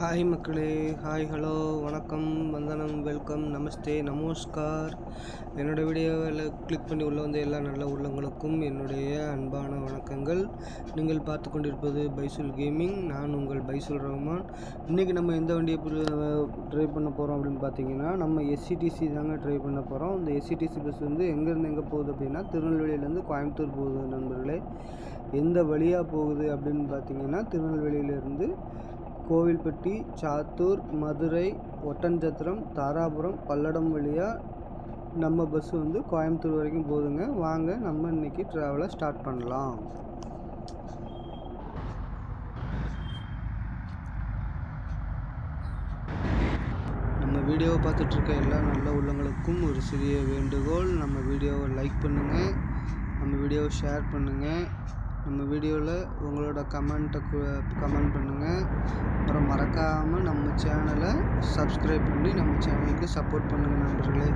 Hi மக்களே hi hello வணக்கம் வந்தனம் வெல்கம் நமஸ்தே நமஸ்கார். என்னோடய வீடியோவில் கிளிக் பண்ணி உள்ளே வந்த எல்லா நல்ல உள்ளங்களுக்கும் என்னுடைய அன்பான வணக்கங்கள். நீங்கள் பார்த்து கொண்டிருப்பது பைசுல் கேமிங் நான் உங்கள் பைசுல் ரஹ்மான். இன்றைக்கி நம்ம எந்த வண்டியை ட்ரை பண்ண போகிறோம் அப்படின்னு பார்த்தீங்கன்னா நம்ம எஸ்சிடிசி தாங்க ட்ரை பண்ண போகிறோம் இந்த எஸ்சிடிசி பஸ் வந்து எங்கேருந்து எங்கே போகுது அப்படின்னா திருநெல்வேலியிலேருந்து கோயம்புத்தூர் போகுது நண்பர்களே. எந்த வழியாக போகுது அப்படின்னு பார்த்தீங்கன்னா திருநெல்வேலியிலேருந்து கோவில்பட்டி சாத்தூர் மதுரை ஒட்டன்சத்திரம் தாராபுரம் பல்லடம் வழியாக நம்ம பஸ்ஸு வந்து கோயம்புத்தூர் வரைக்கும் போதுங்க வாங்க நம்ம இன்றைக்கி ட்ராவலை ஸ்டார்ட் பண்ணலாம். நம்ம வீடியோவை பார்த்துட்ருக்க எல்லா நல்ல உள்ளங்களுக்கும் ஒரு சிறிய வேண்டுகோள். நம்ம வீடியோவை லைக் பண்ணுங்கள் நம்ம வீடியோவை ஷேர் பண்ணுங்கள் நம்ம வீடியோவில் உங்களோட கமெண்ட்டை கமெண்ட் பண்ணுங்கள் அப்புறம் மறக்காமல் நம்ம சேனலை சப்ஸ்கிரைப் பண்ணி நம்ம சேனலுக்கு சப்போர்ட் பண்ணுங்கள் நண்பர்களே.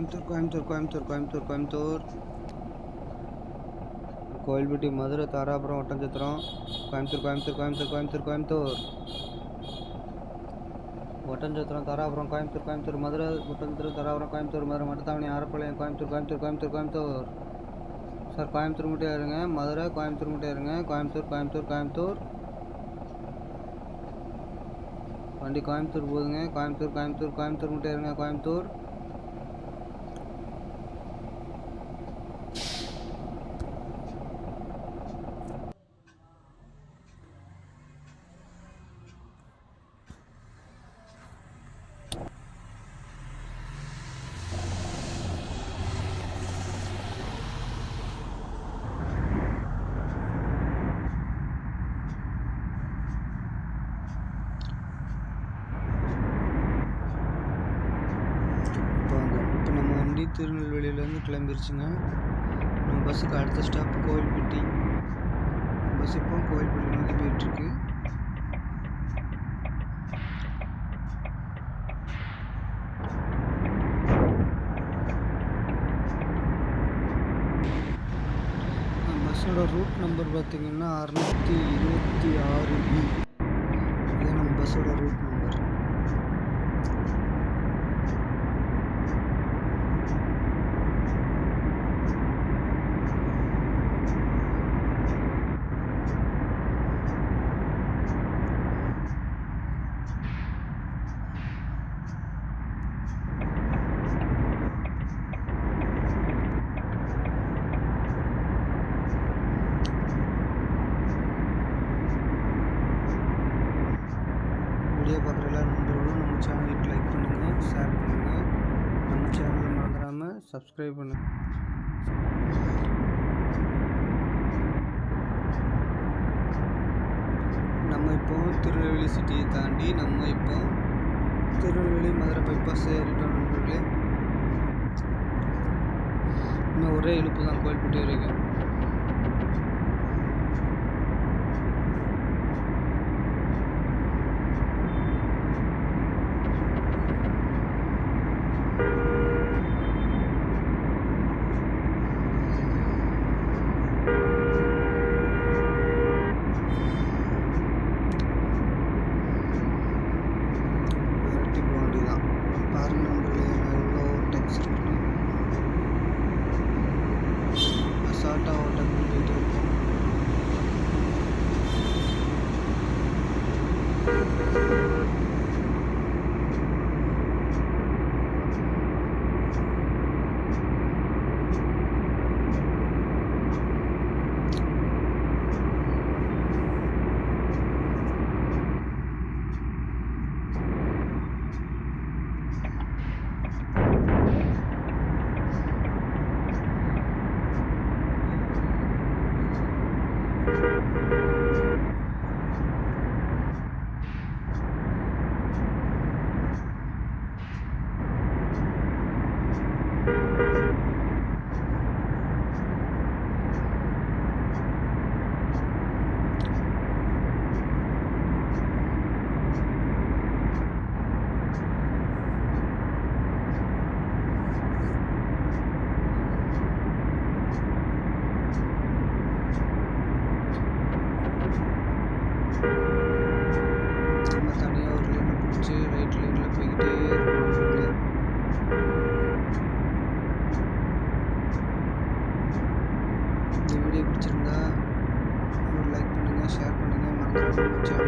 கோயம்புத்தூர் கோயம்புத்தூர் கோயம்புத்தூர் கோயம்புத்தூர் கோயம்புத்தூர் கோயில்பட்டி மதுரை தாராபுரம் ஒட்டஞ்சத்திரம் கோயம்புத்தூர் கோயம்புத்தூர் கோயம்புத்தூர் கோயம்புத்தூர் கோயம்புத்தூர் ஒட்டஞ்சத்திரம் தாராபுரம் கோயம்புத்தூர் கோயம்புத்தூர் மதுரை ஒட்டஞ்சத்திரம் தாராபுரம் கோயம்புத்தூர் மதுரை மட்டத்தாவணி ஆரப்பாளையம் கோயம்புத்தூர் கோயம்புத்தூர் கோயம்புத்தூர் கோயம்புத்தூர் சார் கோயம்புத்தூர் மட்டும் இருங்க மதுரை கோயம்புத்தூர் மட்டும் இருங்க கோயம்புத்தூர் கோயம்புத்தூர் கோயம்புத்தூர் வண்டி கோயம்புத்தூர் போகுதுங்க கோயம்புத்தூர் கோயம்புத்தூர் கோயம்புத்தூர் மட்டும் இருங்க கோயம்புத்தூர் இப்போ அந்த இப்போ நம்ம வண்டி திருநெல்வேலியிலேருந்து கிளம்பிருச்சுங்க. நம்ம பஸ்ஸுக்கு அடுத்த ஸ்டாப் கோவில்பட்டி பஸ் இப்போ கோவில்பட்டி நோக்கி போயிட்டுருக்கு. பஸ்ஸோட ரூட் நம்பர் பார்த்திங்கன்னா அறுநூற்றி இருபத்தி ஆறு பி இது நம்ம பஸ்ஸோட ரூட் நம்பர் வீடியோ பார்க்குற எல்லா நண்பர்களும் நம்ம சேனலுக்கு லைக் பண்ணுங்கள் ஷேர் பண்ணுங்கள் நம்ம சேனலை மறந்துடாமல் சப்ஸ்கிரைப் பண்ணுங்கள் நம்ம இப்போ திருநெல்வேலி சிட்டியை தாண்டி நம்ம இப்போ திருநெல்வேலி மதுரை பைபாஸ் ஏறிட்டோம் நண்பர்களே. இன்னும் ஒரே இழுப்பு தான் கோயில்பட்டி வரைக்கும்.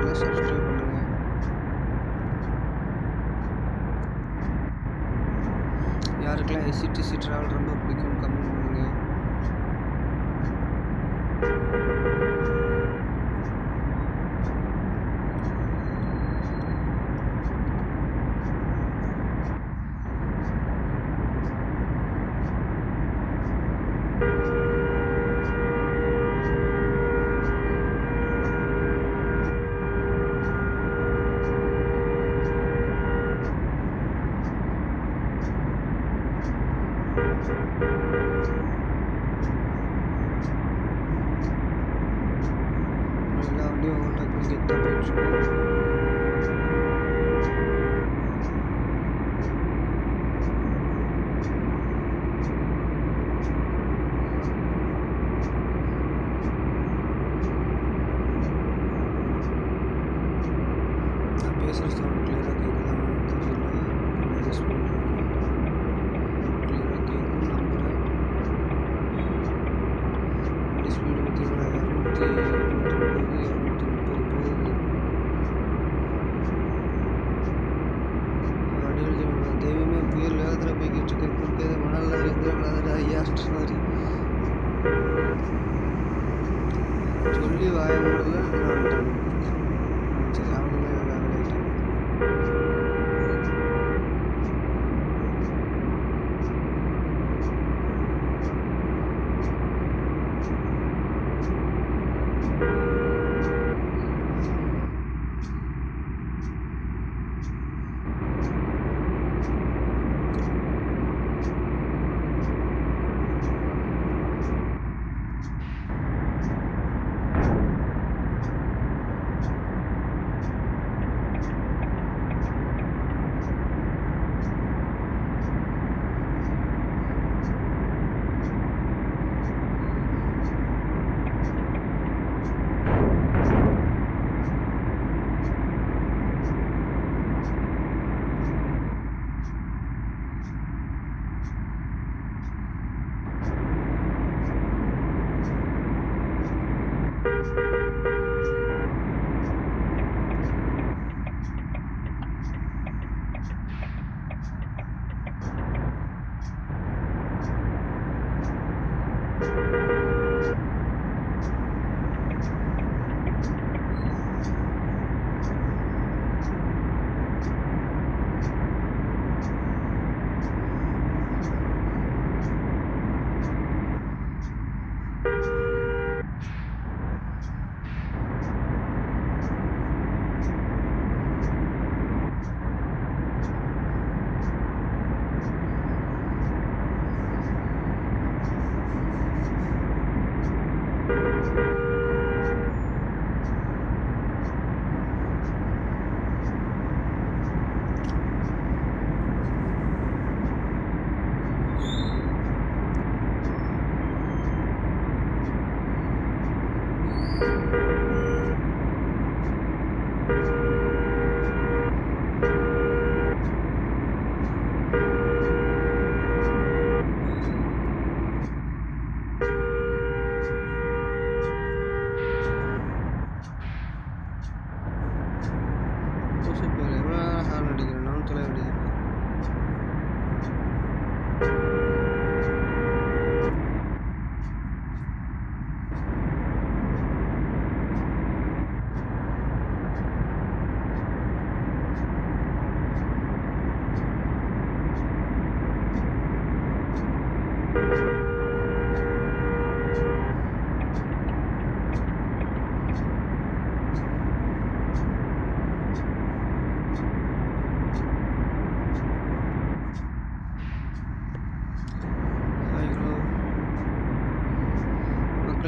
பண்ணுங்கள் சப்ஸ்கிரைப் பண்ணுங்கள் யாருக்கெல்லாம் எஸ்சிடிசி ட்ராவல் ரொம்ப பிடிக்கும் தெய்வமே புயல் வேகத்தில் போய்கிட்டு இருக்கேன் குறுக்கே மணலில் இருந்துடாதடா ஐயான்ற மாதிரி சொல்லி வாய முடியல சரி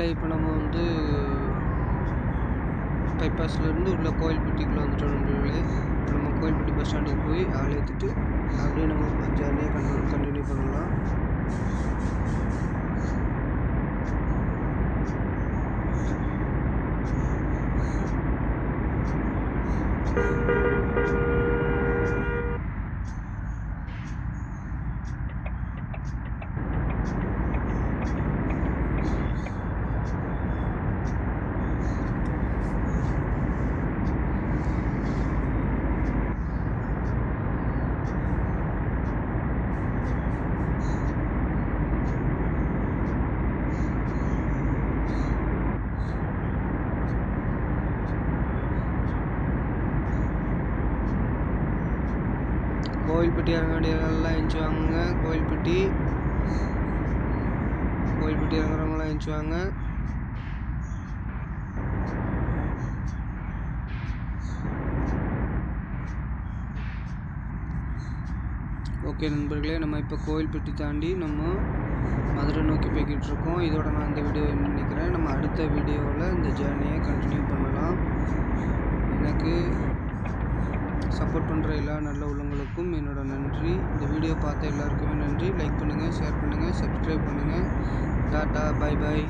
நண்பர்களே இப்போ நம்ம வந்து பைபாஸ்லேருந்து உள்ள கோயில்பட்டிக்குள்ளே வந்துட்டோம் நண்பர்களே. இப்போ நம்ம கோயில்பட்டி பஸ் ஸ்டாண்டுக்கு போய் ஆள் ஏற்றிட்டு அப்படியே நம்ம ஜேர்னியாக கண்டினியூ கண்டினியூ பண்ணலாம். கோவில்பட்டி இறங்கடியெல்லாம் வாங்க கோவில்பட்டி கோவில்பட்டி இறங்குறவங்களாம் எழுந்துச்சு ஓகே நண்பர்களே நம்ம இப்போ கோயில்பட்டி தாண்டி நம்ம மதுரை நோக்கி போய்கிட்டு இருக்கோம் இதோட நான் இந்த வீடியோ நினைக்கிறேன் நம்ம அடுத்த வீடியோவில் இந்த ஜேர்னியை கண்டினியூ பண்ணலாம். எனக்கு சப்போர்ட் பண்ணுற எல்லா நல்ல உள்ளவங்களுக்கும் நன்றி. இந்த வீடியோ பார்த்த எல்லாருக்குமே நன்றி. லைக் பண்ணுங்கள் ஷேர் பண்ணுங்கள் சப்ஸ்கிரைப் பண்ணுங்கள் டாட்டா பை பாய்